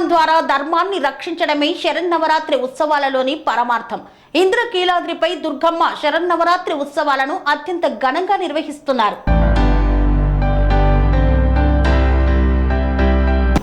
ధర్మం ద్వారా ధర్మాన్ని రక్షించడమే శరన్నవరాత్రి ఉత్సవాలలోని పరమార్థం. ఇంద్రకీలాద్రిపై దుర్గమ్మ శరన్నవరాత్రి ఉత్సవాలను అత్యంత ఘనంగా నిర్వహిస్తున్నారు.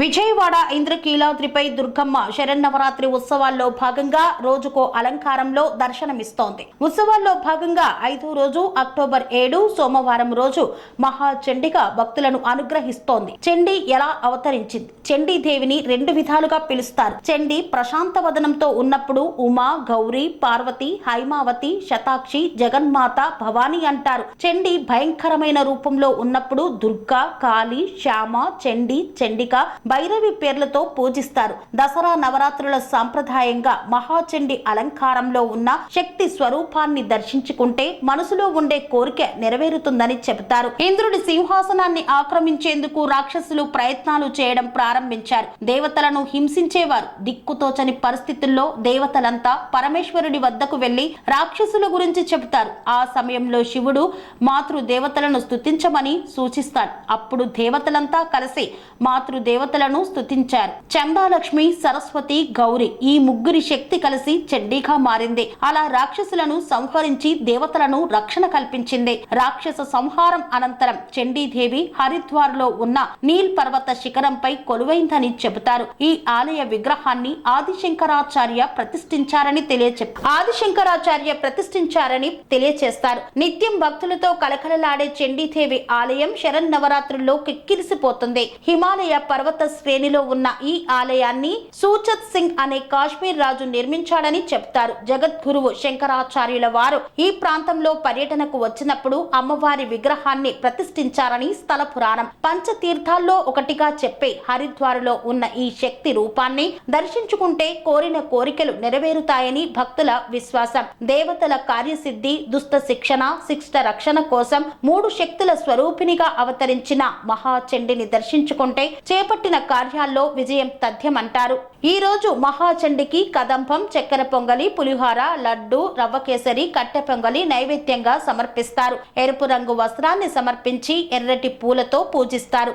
విజయవాడ ఇంద్రకీలాద్రిపై దుర్గమ్మ శరన్నవరాత్రి ఉత్సవాల్లో భాగంగా రోజుకో అలంకారంలో దర్శనమిస్తోంది. ఉత్సవాల్లో భాగంగా ఐదో రోజు అక్టోబర్ ఏడు సోమవారం రోజు మహాచండిగా భక్తులను అనుగ్రహిస్తోంది. చండి ఎలా అవతరించింది? చండి దేవిని రెండు విధాలుగా పిలుస్తారు. చండి ప్రశాంత వదనంతో ఉన్నప్పుడు ఉమా గౌరీ పార్వతి హైమావతి శతాక్షి జగన్మాత భవాని అంటారు. చండి భయంకరమైన రూపంలో ఉన్నప్పుడు దుర్గా కాళీ శ్యామ చండి చండిక భైరవి పేర్లతో పూజిస్తారు. దసరా నవరాత్రుల సాంప్రదాయంగా మహాచండి అలంకారంలో ఉన్న శక్తి స్వరూపాన్ని దర్శించుకుంటే మనసులో ఉండే కోరిక నెరవేరుతుందని చెబుతారు. ఇంద్రుడి సింహాసనాన్ని ఆక్రమించేందుకు రాక్షసులు ప్రయత్నాలు చేయడం ప్రారంభించారు. దేవతలను హింసించేవారు. దిక్కుతోచని పరిస్థితుల్లో దేవతలంతా పరమేశ్వరుడి వద్దకు వెళ్ళి రాక్షసుల గురించి చెబుతారు. ఆ సమయంలో శివుడు మాతృ దేవతలను స్తుతించమని సూచిస్తాడు. అప్పుడు దేవతలంతా కలిసి మాతృ దేవతలను స్థుతించారు చందాలక్ష్మి సరస్వతి గౌరి ఈ ముగ్గురి శక్తి కలిసి చండీగా మారింది. అలా రాక్షసులను సంహరించి దేవతలను రక్షణ కల్పించింది. రాక్షస సంహారం అనంతరం చండీదేవి హరిద్వార్లో ఉన్న నీల్ పర్వత శిఖరంపై కొలువైందని చెబుతారు. ఈ ఆలయ విగ్రహాన్ని ఆదిశంకరాచార్య ప్రతిష్ఠించారని తెలియచెప్ ఆదిశంకరాచార్య ప్రతిష్ఠించారని తెలియచేస్తారు. నిత్యం భక్తులతో కలకలలాడే చండీదేవి ఆలయం శరణ్ నవరాత్రుల్లో కిక్కిరిసిపోతుంది. హిమాలయ పర్వత శ్రేణిలో ఉన్న ఈ ఆలయాన్ని సూచత్ సింగ్ అనే కాశ్మీర్ రాజు నిర్మించాడని చెప్తారు. జగద్గురువు శంకరాచార్యుల వారు ఈ ప్రాంతంలో పర్యటనకు వచ్చినప్పుడు అమ్మవారి విగ్రహాన్ని ప్రతిష్ఠించారని స్థల పురాణం. పంచతీర్థాల్లో ఒకటిగా చెప్పే హరిద్వారులో ఉన్న ఈ శక్తి రూపాన్ని దర్శించుకుంటే కోరిన కోరికలు నెరవేరుతాయని భక్తుల విశ్వాసం. దేవతల కార్యసిద్ధి దుష్ట శిక్షణ శిష్ట రక్షణ కోసం మూడు శక్తుల స్వరూపినిగా అవతరించిన మహాచండిని దర్శించుకుంటే చేపట్టిన కార్యాల్లో విజయం తథ్యమంటారు. ఈ రోజు మహాచండికి కదంబం చక్కెర పొంగలి పులిహోర లడ్డు రవ్వ కేసరి కట్టె పొంగలి నైవేద్యంగా సమర్పిస్తారు. ఎరుపు రంగు వస్త్రాన్ని సమర్పించి ఎర్రటి పూలతో పూజిస్తారు.